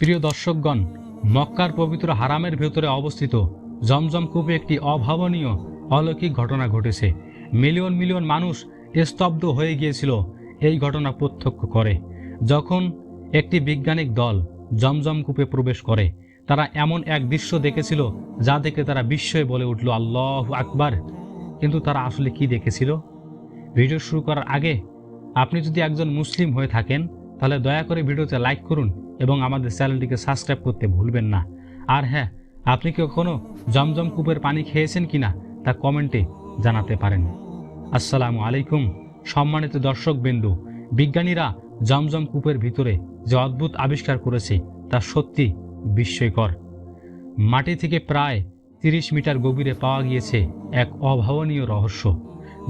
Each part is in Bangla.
প্রিয় দর্শকগণ, মক্কার পবিত্র হারামের ভেতরে অবস্থিত জমজম কূপে একটি অভাবনীয় অলৌকিক ঘটনা ঘটেছে। মিলিয়ন মিলিয়ন মানুষ স্তব্ধ হয়ে গিয়েছিল এই ঘটনা প্রত্যক্ষ করে। যখন একটি বিজ্ঞানিক দল জমজম কূপে প্রবেশ করে, তারা এমন এক দৃশ্য দেখেছিল যা দেখে তারা বিস্ময়ে বলে উঠল, আল্লাহ আকবার। কিন্তু তারা আসলে কি দেখেছিল? ভিডিও শুরু করার আগে আপনি যদি একজন মুসলিম হয়ে থাকেন, তাহলে দয়া করে ভিডিওতে লাইক করুন এবং আমাদের চ্যানেলটিকে সাবস্ক্রাইব করতে ভুলবেন না। আর হ্যাঁ আপনি কি কখনো জমজম কূপের পানি খেয়েছেন কিনা তা কমেন্টে জানাতে পারেন। আসসালামু আলাইকুম, সম্মানিত দর্শক বিন্দু বিজ্ঞানীরা জমজম কূপের ভিতরে যে অদ্ভুত আবিষ্কার করেছে তা সত্যি বিস্ময়কর। মাটি থেকে প্রায় তিরিশ মিটার গভীরে পাওয়া গিয়েছে এক অভাবনীয় রহস্য।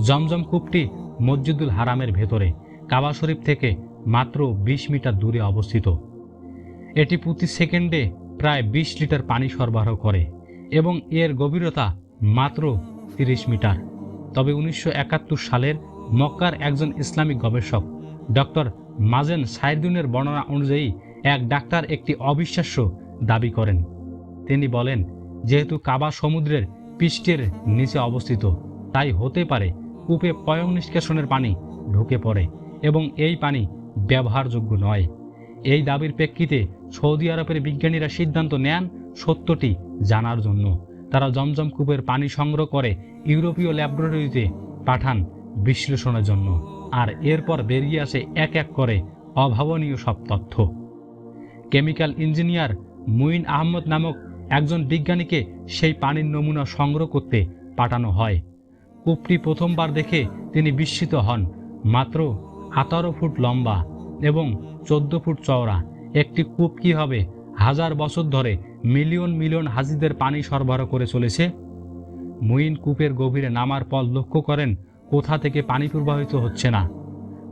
জমজম কূপটি মসজিদুল হারামের ভেতরে, কাবা শরীফ থেকে মাত্র ২০ মিটার দূরে অবস্থিত। এটি প্রতি সেকেন্ডে প্রায় ২০ লিটার পানি সরবরাহ করে এবং এর গভীরতা মাত্র ৩০ মিটার। তবে উনিশশো একাত্তর সালের মক্কার একজন ইসলামিক গবেষক, ডক্টর মাজেন সাইদুনের বর্ণনা অনুযায়ী এক ডাক্তার একটি অবিশ্বাস্য দাবি করেন। তিনি বলেন, যেহেতু কাবা সমুদ্রের পৃষ্ঠের নিচে অবস্থিত, তাই হতে পারে কূপে পয়ং নিষ্কাশনের পানি ঢুকে পড়ে এবং এই পানি ব্যবহারযোগ্য নয়। এই দাবির প্রেক্ষিতে সৌদি আরবের বিজ্ঞানীরা সিদ্ধান্ত নেন সত্যটি জানার জন্য। তারা জমজম কূপের পানি সংগ্রহ করে ইউরোপীয় ল্যাবরেটরিতে পাঠান বিশ্লেষণের জন্য। আর এরপর বেরিয়ে আসে এক এক করে অভাবনীয় সব তথ্য। কেমিক্যাল ইঞ্জিনিয়ার মুইন আহমদ নামক একজন বিজ্ঞানীকে সেই পানির নমুনা সংগ্রহ করতে পাঠানো হয়। কূপটি প্রথমবার দেখে তিনি বিস্মিত হন। মাত্র আঠারো ফুট লম্বা এবং চোদ্দ ফুট চওড়া। একটি কূপ কি হবে? হাজার বছর ধরে মিলিয়ন মিলিয়ন হাজিদের পানি সরবরাহ করে চলেছে। মুইন কূপের গভীরে নামার পর লক্ষ্য করেন, কোথা থেকে পানি প্রবাহিত হচ্ছে না।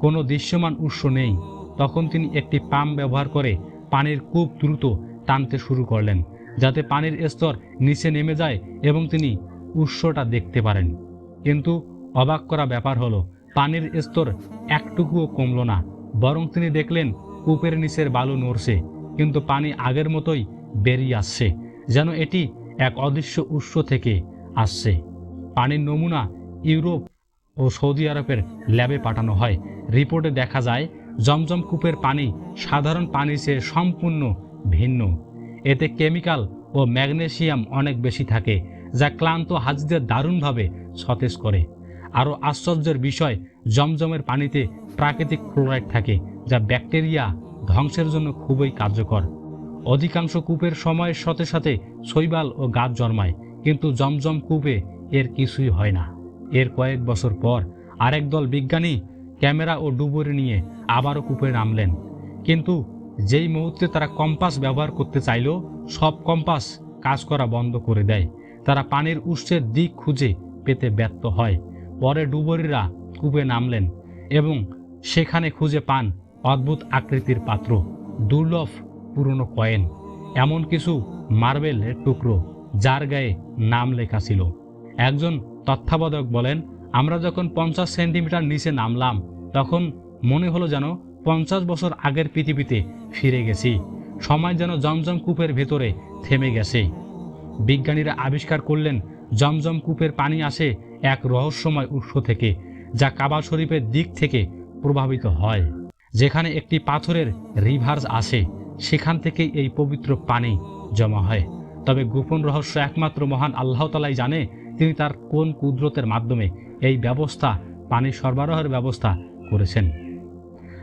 কোনো দৃশ্যমান উৎস নেই। তখন তিনি একটি পাম্প ব্যবহার করে পানির কূপ দ্রুত টানতে শুরু করলেন, যাতে পানির স্তর নিচে নেমে যায় এবং তিনি উৎসটা দেখতে পারেন। কিন্তু অবাক করা ব্যাপার হলো, পানির স্তর একটুকুও কমল না। বরং তিনি দেখলেন কূপের নিচের বালু নড়ছে, কিন্তু পানি আগের মতোই বেরিয়ে আসছে, যেন এটি এক অদৃশ্য উৎস থেকে আসছে। পানির নমুনা ইউরোপ ও সৌদি আরবের ল্যাবে পাঠানো হয়। রিপোর্টে দেখা যায়, জমজম কূপের পানি সাধারণ পানির চেয়ে সম্পূর্ণ ভিন্ন। এতে কেমিক্যাল ও ম্যাগনেসিয়াম অনেক বেশি থাকে, যা ক্লান্ত হাজিদের দারুণভাবে সতেজ করে। আরও আশ্চর্যের বিষয়, জমজমের পানিতে প্রাকৃতিক ক্লোরাইড থাকে, যা ব্যাকটেরিয়া ধ্বংসের জন্য খুবই কার্যকর। অধিকাংশ কূপের সময়ের সাথে সাথে শৈবাল ও গাছ জন্মায়, কিন্তু জমজম কূপে এর কিছুই হয় না। এর কয়েক বছর পর আরেক দল বিজ্ঞানী ক্যামেরা ও ডুবুরি নিয়ে আবারও কূপে নামলেন। কিন্তু যেই মুহূর্তে তারা কম্পাস ব্যবহার করতে চাইল, সব কম্পাস কাজ করা বন্ধ করে দেয়। তারা পানির উৎসের দিক খুঁজে পেতে ব্যর্থ হয়। পরে ডুবুরিরা কূপে নামলেন এবং সেখানে খুঁজে পান অদ্ভুত আকৃতির পাত্র, দুর্লভ পুরনো কয়েন, এমন কিছু মার্বেলের টুকরো যার গায়ে নাম লেখা ছিল। একজন তত্ত্বাবধায়ক বলেন, আমরা যখন পঞ্চাশ সেন্টিমিটার নিচে নামলাম, তখন মনে হলো যেন পঞ্চাশ বছর আগের পৃথিবীতে ফিরে গেছি। সময় যেন জমজম কূপের ভেতরে থেমে গেছে। বিজ্ঞানীরা আবিষ্কার করলেন, জমজম কূপের পানি আসে এক রহস্যময় উৎস থেকে, যা কাবা শরীফের দিক থেকে প্রভাবিত হয়। যেখানে একটি পাথরের রিভার্স আসে, সেখান থেকেই এই পবিত্র পানি জমা হয়। তবে গোপন রহস্য একমাত্র মহান আল্লাহ তালাই জানে তিনি তার কোন কুদরতের মাধ্যমে এই ব্যবস্থা, পানি সরবরাহের ব্যবস্থা করেছেন।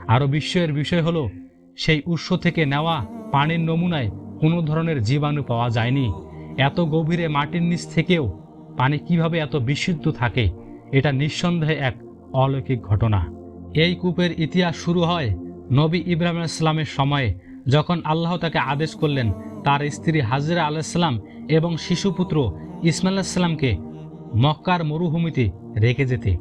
আরও বিস্ময়ের বিষয় হলো, সেই উৎস থেকে নেওয়া পানির নমুনায় কোনো ধরনের জীবাণু পাওয়া যায়নি। এত গভীরে মাটির নিচ থেকেও পানি কীভাবে এত বিশুদ্ধ থাকে, এটা নিঃসন্দেহে এক অলৌকিক ঘটনা। এই কূপের ইতিহাস শুরু হয় নবী ইব্রাহিম ইসলামের সময়ে, যখন আল্লাহ তাকে আদেশ করলেন তার স্ত্রী হাজরা আলাইসাল্লাম এবং শিশুপুত্র ইসমাইল ইসলামকে মক্কার মরুভূমিতে রেখে যেতে।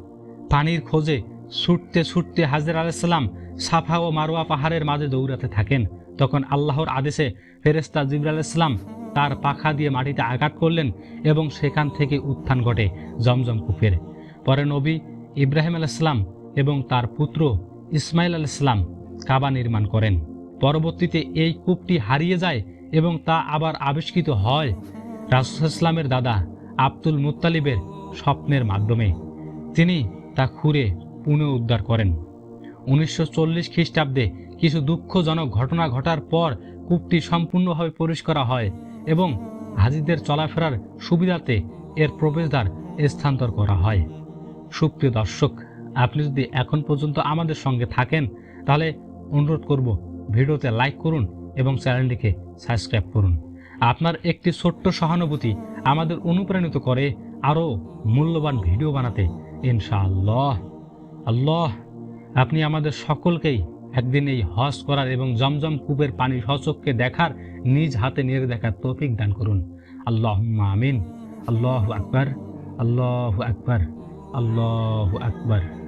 পানির খোঁজে ছুটতে ছুটতে হাজরা আলাইসাল্লাম সাফা ও মারোয়া পাহাড়ের মাঝে দৌড়াতে থাকেন। তখন আল্লাহর আদেশে ফেরেস্তা জিবরাল ইসলাম তার পাখা দিয়ে মাটিতে আঘাত করলেন এবং সেখান থেকে উত্থান ঘটে জমজম কূপের পরে নবী ইব্রাহিম আলাইসাল্লাম এবং তার পুত্র ইসমাইল আলাইসাল্লাম কাবা নির্মাণ করেন। পরবর্তীতে এই কূপটি হারিয়ে যায় এবং তা আবার আবিষ্কৃত হয় রাসুলামের দাদা আব্দুল মুত্তালিবের স্বপ্নের মাধ্যমে। তিনি তা খুঁড়ে পুনঃ উদ্ধার করেন। উনিশশো চল্লিশ খ্রিস্টাব্দে কিছু দুঃখজনক ঘটনা ঘটার পর কূপটি সম্পূর্ণভাবে পরিষ্কার হয় এবং হাজিদের চলাফেরার সুবিধাতে এর প্রবেশদ্বার স্থানান্তর করা হয়। সুপ্রিয় দর্শক, আপনি যদি এখন পর্যন্ত আমাদের সঙ্গে থাকেন, তাহলে অনুরোধ করব ভিডিওতে লাইক করুন এবং চ্যানেলটিকে সাবস্ক্রাইব করুন। আপনার একটি ছোট্ট সহানুভূতি আমাদের অনুপ্রাণিত করে আরও মূল্যবান ভিডিও বানাতে, ইনশাআল্লাহ। আল্লাহ, আপনি আমাদের সকলকেই একদিন এই হজ করার এবং জমজম কূপের পানি সচককে দেখার নিজ হাতে নিয়ে দেখার তৌফিক দান করুন। আল্লাহ আমিন। আল্লাহ আকবর। আল্লাহ আকবর। আল্লাহ আকবার।